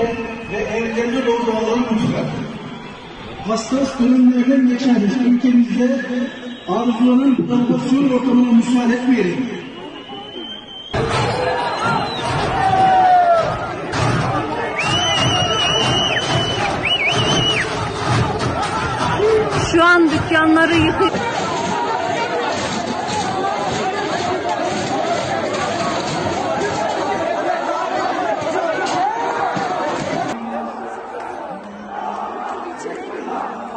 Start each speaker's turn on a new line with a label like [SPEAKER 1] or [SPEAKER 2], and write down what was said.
[SPEAKER 1] el ve evlerine doğru bağlanmamışlar. Hassas dönemlerden geçeriz. Ülkemizde arzuların provokasyon ortamına müsaade etmeyelim.
[SPEAKER 2] Şu an dükkanları yıkıyor. Thank you.